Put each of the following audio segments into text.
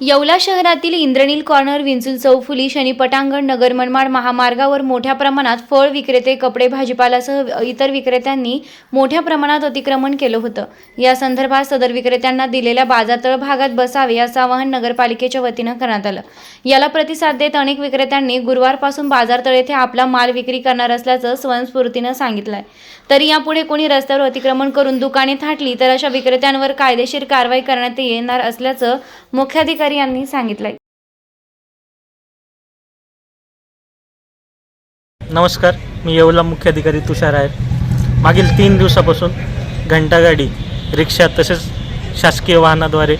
येवला शहरातील इंद्रनील कॉर्नर विंचुल चौफुली शनी पटांगण नगर मनमाड महामार्गावर मोठ्या प्रमाणात फळ विक्रेते कपडे भाजीपालासह इतर विक्रेत्यांनी मोठ्या प्रमाणात अतिक्रमण केलं होतं. या संदर्भात सदर विक्रेत्यांना दिलेल्या बाजारतळ भागात बसावे असं आवाहन नगरपालिकेच्या वतीनं करण्यात आलं. याला प्रतिसाद देत अनेक विक्रेत्यांनी गुरुवारपासून बाजारतळ येथे आपला माल विक्री करणार असल्याचं स्वयंस्फूर्तीनं सांगितलंय. तरी यापुढे कोणी रस्त्यावर अतिक्रमण करून दुकाने थाटली तर अशा विक्रेत्यांवर कायदेशीर कारवाई करण्यात येणार असल्याचं मुख्याधिकारी यांनी सांगितलंय. नमस्कार मी येवला मुख्याधिकारी तुषार आहे. मागील तीन दिवसापासून घंटागाडी रिक्षा तसेच शासकीय वाहनाद्वारे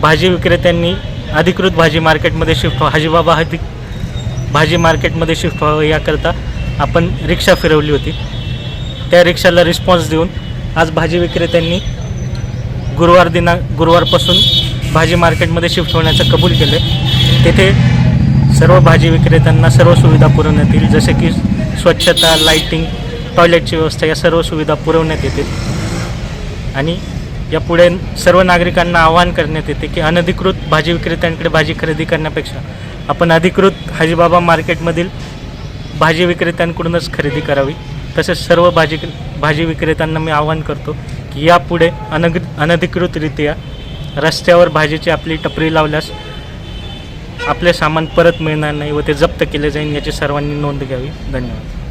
भाजी विक्रेत्यांनी अधिकृत भाजी मार्केटमध्ये शिफ्ट व्हा हाजीबाबा अधिक भाजी मार्केटमध्ये शिफ्ट व्हावं याकरता आपण रिक्षा फिरवली होती. त्या रिक्षाला रिस्पॉन्स देऊन आज भाजी विक्रेत्यांनी गुरुवार दिनांक गुरुवारपासून भाजी मार्केटमध्ये शिफ्ट होण्याचं कबूल केलं तेथे सर्व भाजी विक्रेत्यांना सर्व सुविधा पुरवण्यात येतील. जसे की स्वच्छता लाईटिंग टॉयलेटची व्यवस्था या सर्व सुविधा पुरवण्यात येतील. आणि यापुढे सर्व नागरिकांना आवाहन करण्यात येते की अनधिकृत भाजी विक्रेत्यांकडे भाजी खरेदी करण्यापेक्षा आपण अधिकृत हाजीबाबा मार्केटमधील भाजी विक्रेत्यांकडूनच खरेदी करावी. तसेच सर्व भाजी भाजी विक्रेत्यांना मी आवाहन करतो की यापुढे अनग अनधिकृतरित्या रस्त्यावर भाजीची आपली टपरी लावल्यास आपले सामान परत मिळणार नाही व ते जप्त केले जाईल याची सर्वांनी नोंद घ्यावी. धन्यवाद.